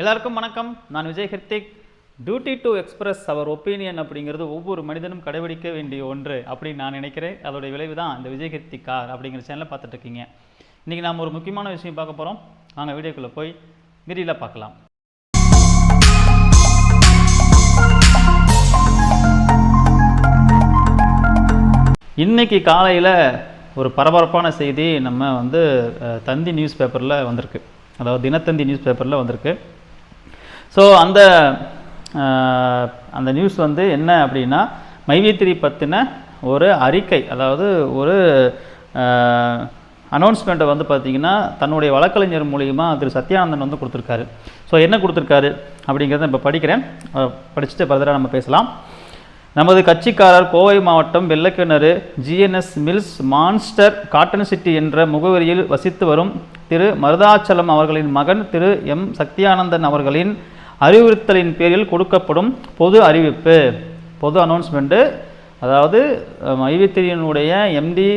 எல்லாருக்கும் வணக்கம். நான் Vijay Hrithik. Duty to express our opinion அப்படிங்கிறது ஒவ்வொரு மனிதனும் கடைபிடிக்க வேண்டிய ஒன்று அப்படின்னு நான் நினைக்கிறேன். அதோடைய விளைவு தான் இந்த விஜய் ஹிர்திக் கார் அப்படிங்கிற சேனலை பார்த்துட்ருக்கீங்க. இன்றைக்கி நாம் ஒரு முக்கியமான விஷயம் பார்க்க போகிறோம் நாங்கள் வீடியோக்குள்ளே போய் விரியில் பார்க்கலாம். இன்னைக்கு காலையில் ஒரு பரபரப்பான செய்தி நம்ம வந்து தந்தி நியூஸ் பேப்பரில் வந்திருக்கு. அதாவது தினத்தந்தி நியூஸ் பேப்பரில் வந்திருக்கு. ஸோ அந்த அந்த நியூஸ் வந்து என்ன அப்படின்னா மைவித்திரி பற்றின ஒரு அறிக்கை அதாவது ஒரு அனௌன்ஸ்மெண்ட்டை வந்து பார்த்தீங்கன்னா தன்னுடைய வழக்கறிஞர் மூலிமா திரு சத்யானந்தன் வந்து கொடுத்துருக்காரு. ஸோ என்ன கொடுத்துருக்காரு அப்படிங்கிறத இப்போ படிக்கிறேன். படிச்சுட்டு ஃபர்தராக நம்ம பேசலாம். நமது கட்சிக்காரர் கோவை மாவட்டம் Vellakinaru GNS mills monster cotton city என்ற முகவரியில் வசித்து வரும் திரு மருதாச்சலம் அவர்களின் மகன் திரு எம் சக்தியானந்தன் அவர்களின் அறிவுறுத்தலின் பேரில் கொடுக்கப்படும் பொது அறிவிப்பு. பொது அனௌன்ஸ்மெண்ட்டு அதாவது மைவித்திரியனுடைய எம்டி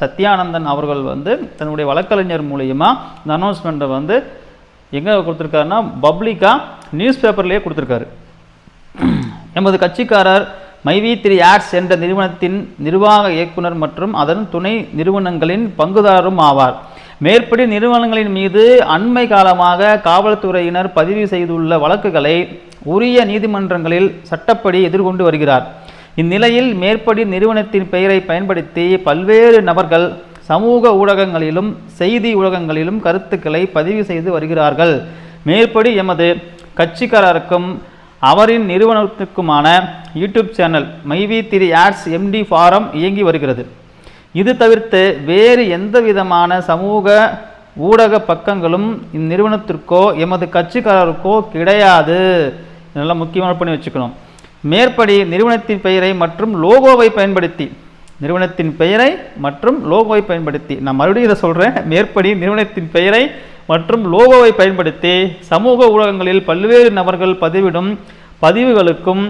சத்யானந்தன் அவர்கள் வந்து தன்னுடைய வழக்கறிஞர் மூலியமா இந்த அனௌன்ஸ்மெண்ட்டை வந்து எங்கே கொடுத்துருக்காருன்னா பப்ளிக்காக நியூஸ் பேப்பர்லேயே கொடுத்துருக்காரு. எமது கட்சிக்காரர் மைவி த்ரீ ஆட்ஸ் என்ற நிறுவனத்தின் நிர்வாக இயக்குனர் மற்றும் அதன் துணை நிறுவனங்களின் பங்குதாரரும் ஆவார். மேற்படி நிறுவனங்களின் மீது அண்மை காலமாக காவல்துறையினர் பதிவு செய்துள்ள வழக்குகளை உரிய நீதிமன்றங்களில் சட்டப்படி எதிர்கொண்டு வருகிறார். இந்நிலையில் மேற்படி நிறுவனத்தின் பெயரை பயன்படுத்தி பல்வேறு நபர்கள் சமூக ஊடகங்களிலும் செய்தி ஊடகங்களிலும் கருத்துக்களை பதிவு செய்து வருகிறார்கள். மேற்படி எமது கட்சிக்காரருக்கும் அவரின் நிறுவனத்துக்குமான யூடியூப் சேனல் மைவி திரி ஆட்ஸ் எம்டி ஃபாரம் இயங்கி வருகிறது. இது தவிர்த்து வேறு எந்த விதமான சமூக ஊடக பக்கங்களும் இந்நிறுவனத்திற்கோ எமது கட்சிக்காரருக்கோ கிடையாது. நல்லா முக்கியமான பண்ணி வச்சுக்கணும். மேற்படி நிறுவனத்தின் பெயரை மற்றும் லோகோவை பயன்படுத்தி நிறுவனத்தின் பெயரை மற்றும் லோகோவை பயன்படுத்தி நான் மறுபடியும் இதை சொல்கிறேன் மேற்படி நிறுவனத்தின் பெயரை மற்றும் லோகோவை பயன்படுத்தி சமூக ஊடகங்களில் பல்வேறு நபர்கள் பதிவிடும் பதிவுகளுக்கும்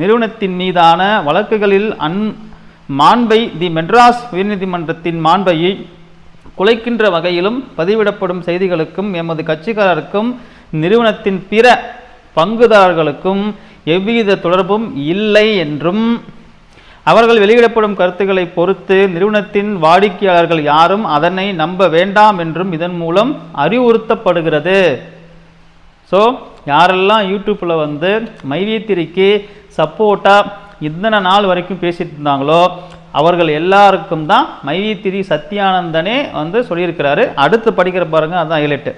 நிறுவனத்தின் மீதான வழக்குகளில் அன் மாண்பை தி மெட்ராஸ் உயர்நீதிமன்றத்தின் மாண்பையை குலைக்கின்ற வகையிலும் பதிவிடப்படும் செய்திகளுக்கும் எமது கட்சிக்காரருக்கும் நிறுவனத்தின் பிற பங்குதாரர்களுக்கும் எவ்வித தொடர்பும் இல்லை என்றும் அவர்கள் வெளியிடப்படும் கருத்துக்களை பொறுத்து நிறுவனத்தின் வாடிக்கையாளர்கள் யாரும் அதனை நம்ப வேண்டாம் என்றும் இதன் மூலம் அறிவுறுத்தப்படுகிறது. ஸோ யாரெல்லாம் யூடியூப்பில் வந்து மைவியத்திரிக்கு சப்போர்ட்டாக இத்தனை நாள் வரைக்கும் பேசிட்டு இருந்தாங்களோ அவர்கள் எல்லாருக்கும் தான் மைவித்திரி சத்யானந்தனே வந்து சொல்லியிருக்கிறாரு. அடுத்து படிக்கிற பாருங்க அதுதான் ஹைலைட்டு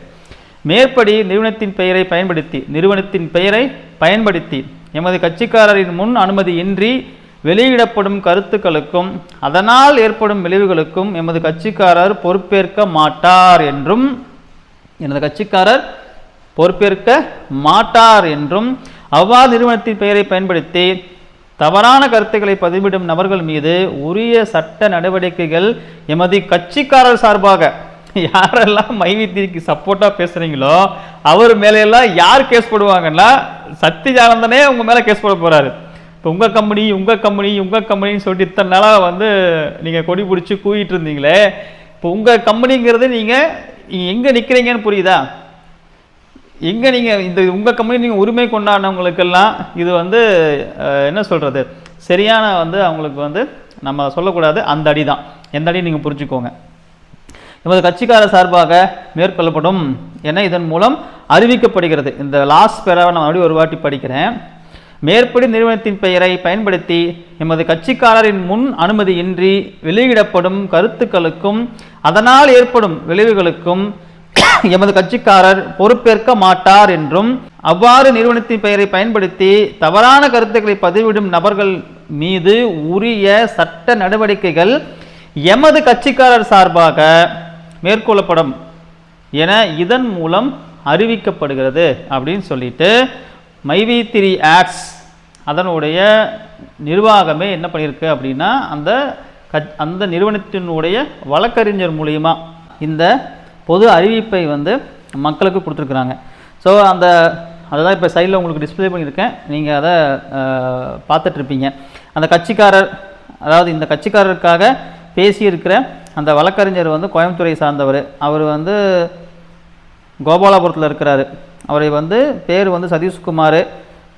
மேற்படி நிறுவனத்தின் பெயரை பயன்படுத்தி நிறுவனத்தின் பெயரை பயன்படுத்தி எமது கட்சிக்காரரின் முன் அனுமதியின்றி வெளியிடப்படும் கருத்துக்களுக்கும் அதனால் ஏற்படும் விளைவுகளுக்கும் எமது கட்சிக்காரர் பொறுப்பேற்க மாட்டார் என்றும் எனது கட்சிக்காரர் பொறுப்பேற்க மாட்டார் என்றும் அவ்வாறு நிறுவனத்தின் பெயரை பயன்படுத்தி தவறான கருத்துக்களை பதிவிடும் நபர்கள் மீது உரிய சட்ட நடவடிக்கைகள் எமது கட்சிக்காரர் சார்பாக யாரெல்லாம் மைவித்திரிக்கு சப்போர்ட்டாக பேசுகிறீங்களோ அவர் மேலையெல்லாம் யார் கேஸ் போடுவாங்கன்னா சத்தியானந்தனே உங்கள் மேலே கேஸ் போட போகிறாரு இப்போ உங்கள் கம்பெனி உங்கள் கம்பெனி உங்கள் கம்பெனின்னு சொல்லிட்டு இத்தனை நாளாக வந்து நீங்கள் கொடி பிடிச்சி கூவிட்டு இருந்தீங்களே இப்போ உங்கள் கம்பெனிங்கிறது நீங்கள் எங்கே நிற்கிறீங்கன்னு புரியுதா? எங்கே நீங்கள் இந்த உங்கள் கம்பெனி நீங்கள் உரிமை கொண்டாடினவங்களுக்கெல்லாம் இது வந்து என்ன சொல்கிறது சரியான வந்து அவங்களுக்கு வந்து நம்ம சொல்லக்கூடாது. அந்த அடி தான் எந்த அடி நீங்கள் புரிஞ்சுக்கோங்க. எமது கட்சிக்கார சார்பாக மேற்கொள்ளப்படும் என இதன் மூலம் அறிவிக்கப்படுகிறது. இந்த லாஸ்ட் பேராவை நான் மறுபடியும் ஒரு வாட்டி படிக்கிறேன். மேற்படி நிறுவனத்தின் பெயரை பயன்படுத்தி எமது கட்சிக்காரரின் முன் அனுமதியின்றி வெளியிடப்படும் கருத்துக்களுக்கும் அதனால் ஏற்படும் விளைவுகளுக்கும் எமது கட்சிக்காரர் பொறுப்பேற்க மாட்டார் என்றும் அவ்வாறு நிறுவனத்தின் பெயரை பயன்படுத்தி தவறான கருத்துக்களை பதிவிடும் நபர்கள் மீது உரிய சட்ட நடவடிக்கைகள் எமது கட்சிக்காரர் சார்பாக மேற்கொள்ளப்படும் என இதன் மூலம் அறிவிக்கப்படுகிறது அப்படின்னு சொல்லிட்டு மைவி த்ரீ ஆட்ஸ் அதனுடைய நிர்வாகமே என்ன பண்ணியிருக்கு அப்படின்னா அந்த கட் அந்த நிறுவனத்தினுடைய வழக்கறிஞர் மூலியமாக இந்த பொது அறிவிப்பை வந்து மக்களுக்கு கொடுத்துருக்குறாங்க. ஸோ அந்த அதுதான் இப்போ சைடில் உங்களுக்கு டிஸ்ப்ளே பண்ணியிருக்கேன். நீங்கள் அதை பார்த்துட்ருப்பீங்க. அந்த கட்சிக்காரர் அதாவது இந்த கட்சிக்காரருக்காக பேசியிருக்கிற அந்த வழக்கறிஞர் வந்து கோயம்புத்தூரை சார்ந்தவர். அவர் வந்து கோபாலபுரத்தில் இருக்கிறாரு. அவரை வந்து பேர் வந்து சதீஷ்குமார்.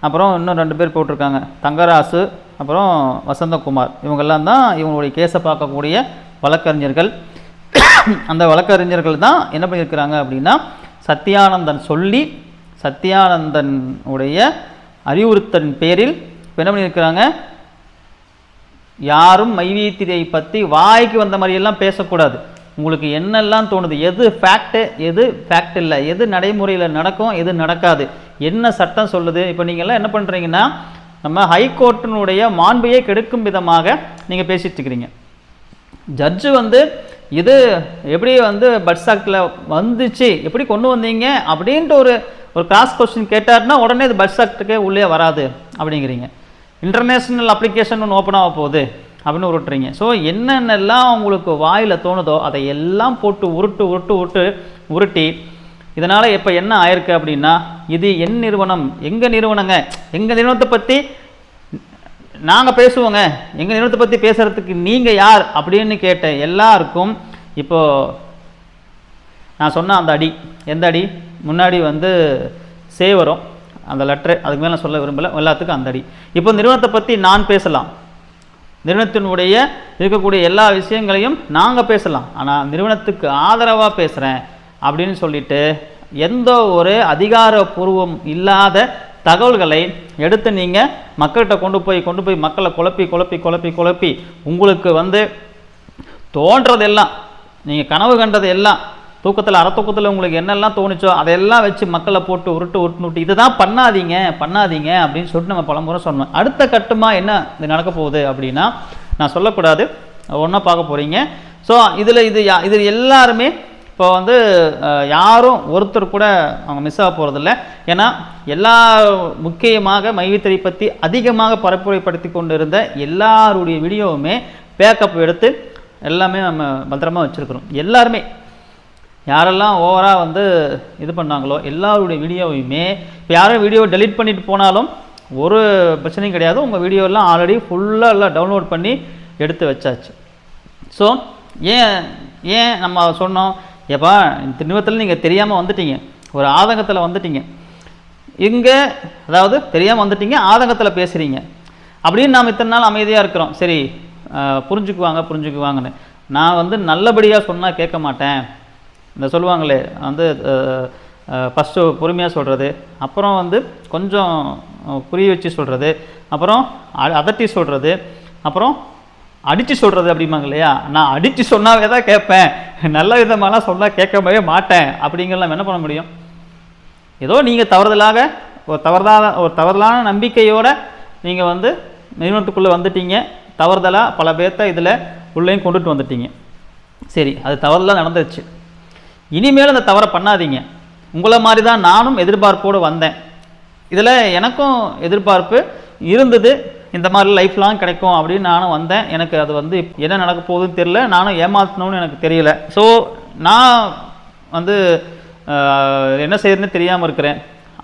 அப்புறம் இன்னும் ரெண்டு பேர் போட்டிருக்காங்க. தங்கராசு அப்புறம் வசந்தகுமார். இவங்கெல்லாம் தான் இவங்களுடைய கேஸை பார்க்கக்கூடிய வழக்கறிஞர்கள். அந்த வழக்கறிஞர்கள் தான் என்ன பண்ணியிருக்கிறாங்க அப்படின்னா சத்யானந்தன் சொல்லி சத்யானந்தன் உடைய அறிவுறுத்தலின் பேரில் இப்போ என்ன பண்ணியிருக்கிறாங்க? யாரும் மைவீத்திரியை பற்றி வாய்க்கு வந்த மாதிரியெல்லாம் பேசக்கூடாது. உங்களுக்கு என்னெல்லாம் தோணுது? எது ஃபேக்ட்டு எது ஃபேக்ட் இல்லை? எது நடைமுறையில் நடக்கும்? எது நடக்காது? என்ன சட்டம் சொல்லுது? இப்போ நீங்கள்லாம் என்ன பண்ணுறீங்கன்னா நம்ம ஹைகோர்ட்டினுடைய மாண்பையே கெடுக்கும் விதமாக நீங்கள் பேசிட்டு இருக்கிறீங்க. ஜட்ஜு வந்து இது எப்படி வந்து பட் ஆக்டில் வந்துச்சு? எப்படி கொண்டு வந்தீங்க? அப்படின்ட்டு ஒரு ஒரு கிராஸ் கொஸ்டின் கேட்டாருன்னா உடனே இது பட் ஆக்டுக்கே உள்ளே வராது அப்படிங்கிறீங்க. இன்டர்நேஷ்னல் அப்ளிகேஷன் ஒன்று ஓப்பன் ஆக போகுது அப்படின்னு உருட்டுறீங்க. ஸோ என்னென்னலாம் உங்களுக்கு வாயில் தோணுதோ அதை எல்லாம் போட்டு உருட்டு உருட்டு உருட்டு உருட்டி இதனால் இப்போ என்ன ஆயிருக்கு அப்படின்னா இது என் நிறுவனம் எங்கள் நிறுவனங்க எங்கள் நிறுவனத்தை பற்றி நாங்கள் பேசுவோங்க. எங்கள் நிறுவனத்தை பற்றி பேசுகிறதுக்கு நீங்கள் யார் அப்படின்னு கேட்ட எல்லாருக்கும் இப்போது நான் சொன்ன அந்த அடி எந்த அடி? முன்னாடி வந்து சேவரும் அந்த லெட்டர் அதுக்கு மேலே நான் சொல்ல விரும்பல. எல்லாத்துக்கும் அந்த அடி. இப்போ நிறுவனத்தை பற்றி நான் பேசலாம். நிறுவனத்தினுடைய இருக்கக்கூடிய எல்லா விஷயங்களையும் நாங்கள் பேசலாம். ஆனால் நிறுவனத்துக்கு ஆதரவாக பேசுகிறேன் அப்படின்னு சொல்லிட்டு எந்த ஒரு அதிகாரப்பூர்வம் இல்லாத தகவல்களை எடுத்து நீங்கள் மக்கள்கிட்ட கொண்டு போய் கொண்டு போய் மக்களை குழப்பி குழப்பி குழப்பி குழப்பி உங்களுக்கு வந்து தோன்றதெல்லாம் நீங்கள் கனவு கண்டது எல்லாம் தூக்கத்தில் அறத்தூக்கத்தில் உங்களுக்கு என்னெல்லாம் தோணுச்சோ அதையெல்லாம் வச்சு மக்களை போட்டு உருட்டு உருட்டு விட்டு இதுதான் பண்ணாதீங்க பண்ணாதீங்க அப்படின்னு சொல்லிட்டு நம்ம பலமுறை சொன்னோம். அடுத்த கட்டமாக என்ன இது நடக்க போகுது அப்படின்னா நான் சொல்லக்கூடாது. ஒன்றா பார்க்க போகிறீங்க ஸோ இதில் இது யா இது எல்லாருமே இப்போ வந்து யாரும் ஒருத்தர் கூட அவங்க மிஸ் ஆக போகிறதில்ல ஏன்னா எல்லா முக்கியமாக மைவித்திரை பற்றி அதிகமாக பரப்புரைப்படுத்தி கொண்டு இருந்த எல்லாருடைய வீடியோவுமே பேக்கப் எடுத்து எல்லாமே நம்ம பத்திரமா வச்சுருக்குறோம். எல்லாருமே. யாரெல்லாம் ஓவராக வந்து இது பண்ணாங்களோ எல்லாருடைய வீடியோவையுமே இப்போ யாரும் வீடியோ டெலிட் பண்ணிட்டு போனாலும் ஒரு பிரச்சனையும் கிடையாது. உங்கள் வீடியோலாம் ஆல்ரெடி ஃபுல்லாக எல்லாம் டவுன்லோட் பண்ணி எடுத்து வச்சாச்சு. ஸோ ஏன் ஏன் நம்ம சொன்னோம்? ஏப்பா இந்த நீங்கள் தெரியாமல் வந்துட்டீங்க. ஒரு ஆதங்கத்தில் வந்துட்டீங்க. இங்கே அதாவது தெரியாமல் வந்துட்டீங்க ஆதங்கத்தில் பேசுகிறீங்க அப்படின்னு நாம் இத்தனை நாள் அமைதியாக இருக்கிறோம். சரி புரிஞ்சுக்குவாங்க புரிஞ்சுக்குவாங்கன்னு. நான் வந்து நல்லபடியாக சொன்னால் கேட்க மாட்டேன். இந்த சொல்லுவாங்களே வந்து ஃபஸ்ட்டு பொறுமையாக சொல்கிறது அப்புறம் வந்து கொஞ்சம் புரிய வச்சு சொல்கிறது அப்புறம் அ- அதட்டி சொல்கிறது அப்புறம் அடித்து சொல்கிறது அப்படிம்பாங்க இல்லையா? நான் அடித்து சொன்னாவே தான் கேட்பேன். நல்ல விதமாலாம் சொன்னால் கேட்கவே மாட்டேன். அப்படிங்கிறலாம் என்ன பண்ண முடியும்? ஏதோ நீங்கள் தவறுதலாக ஒரு தவறுதான ஒரு தவறுதலான நம்பிக்கையோடு நீங்கள் வந்து நிறுவனத்துக்குள்ளே வந்துட்டீங்க. தவறுதலாக பல பேர்த்த இதில் உள்ளேயும் கொண்டுட்டு வந்துட்டீங்க. சரி அது தவறுதலாக நடந்துருச்சு. இனிமேல் அந்த தவறை பண்ணாதீங்க. உங்களை மாதிரி தான் நானும் எதிர்பார்ப்போடு வந்தேன். இதில் எனக்கும் எதிர்பார்ப்பு இருந்தது. இந்த மாதிரி லைஃப் லாங் கிடைக்கும் அப்படின்னு நானும் வந்தேன். எனக்கு அது வந்து என்ன நடக்க போகுதுன்னு தெரியல. நானும் ஏமாத்தணும்னு எனக்கு தெரியல. ஸோ நான் வந்து என்ன செய்யறதுன்னு தெரியாமல் இருக்கிறேன்.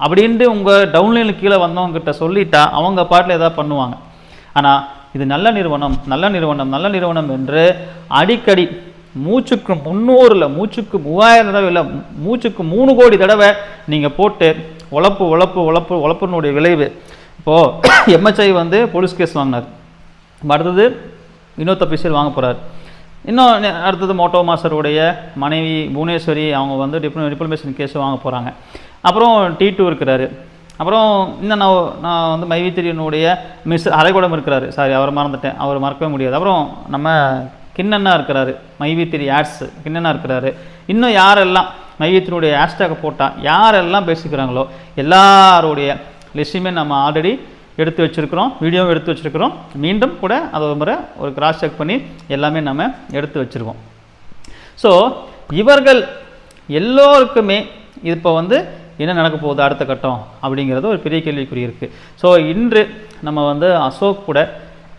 அப்படின்ட்டு உங்கள் டவுன்லைனில் கீழே வந்தவங்ககிட்ட சொல்லிட்டா அவங்க பாட்டில் ஏதாவது பண்ணுவாங்க. ஆனால் இது நல்ல நிறுவனம் நல்ல நிறுவனம் நல்ல நிறுவனம் என்று அடிக்கடி மூச்சுக்கு முந்நூறில் மூச்சுக்கு மூவாயிரம் தடவை இல்லை மூச்சுக்கு மூணு கோடி தடவை நீங்கள் போட்டு உழப்பு உழப்பு உழப்பு உழப்புனுடைய விளைவு. இப்போது எம்எச்ஐ வந்து போலீஸ் கேஸ் வாங்கினார். அடுத்தது வினோத் அபிஷியல் வாங்க போகிறார் இன்னும் அடுத்தது மோட்டோ மாஸ்டருடைய மனைவி புவனேஸ்வரி அவங்க வந்து டிப்ள டிப்ளமேஷன் கேஸ் வாங்க போகிறாங்க அப்புறம் டி டூ இருக்கிறாரு. அப்புறம் இன்னும் நான் நான் வந்து மைவித்திரியனுடைய மிஸ் அரைகுடம் இருக்கிறாரு. சாரி அவரை மறந்துட்டேன். அவர் மறக்கவே முடியாது. அப்புறம் நம்ம கிண்ணண்ணா இருக்கிறாரு. மைவித்திரி ஆட்ஸ் கிண்ணண்ணா இருக்கிறாரு. இன்னும் யாரெல்லாம் மைவித்திரியுடைய ஹேஷ்டேக்கை போட்டால் யாரெல்லாம் பேசிக்கிறாங்களோ எல்லாருடைய லிஸ்ட்டுமே நம்ம ஆல்ரெடி எடுத்து வச்சுருக்கிறோம் வீடியோவும் எடுத்து வச்சுருக்கிறோம். மீண்டும் கூட அதை ஒரு முறை ஒரு கிராஸ் செக் பண்ணி எல்லாமே நம்ம எடுத்து வச்சுருக்கோம் ஸோ இவர்கள் எல்லோருக்குமே இப்போ வந்து என்ன நடக்க போகுது அடுத்த கட்டம் அப்படிங்கிறது ஒரு பெரிய கேள்விக்குறி இருக்குது ஸோ இன்று நம்ம வந்து அசோக் கூட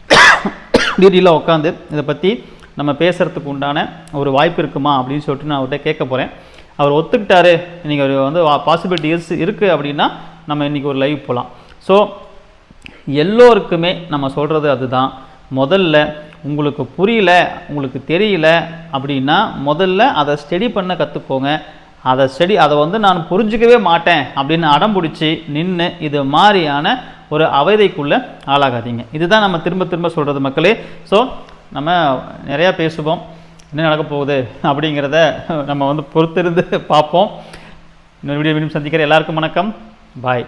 டியூட்டியில் உட்காந்து இதை பற்றி நம்ம பேசுகிறதுக்கு உண்டான ஒரு வாய்ப்பு இருக்குமா அப்படின்னு சொல்லிட்டு நான் அவர்கிட்ட கேட்க போகிறேன் அவர் ஒத்துக்கிட்டாரு. இன்றைக்கி அவர் வந்து பாசிபிலிட்டிஸ் இருக்குது அப்படின்னா நம்ம இன்றைக்கி ஒரு லைவ் போகலாம் ஸோ எல்லோருக்குமே நம்ம சொல்கிறது அதுதான். முதல்ல உங்களுக்கு புரியல உங்களுக்கு தெரியல அப்படின்னா முதல்ல அதை ஸ்டடி பண்ண கற்றுக்கோங்க அதை ஸ்டடி அதை வந்து நான் புரிஞ்சிக்கவே மாட்டேன் அப்படின்னு அடம் பிடிச்சி நின்று இது மாதிரியான ஒரு அவதைக்குள்ளே ஆளாகாதீங்க. இதுதான் நம்ம திரும்ப திரும்ப சொல்கிறது மக்களே. ஸோ நம்ம நிறையா பேசுவோம். என்ன நடக்க போகுது அப்படிங்கிறத நம்ம வந்து பொறுத்திருந்து பார்ப்போம். இன்னொரு வீடியோ மீண்டும் சந்திக்கிற எல்லாருக்கும் வணக்கம். பாய்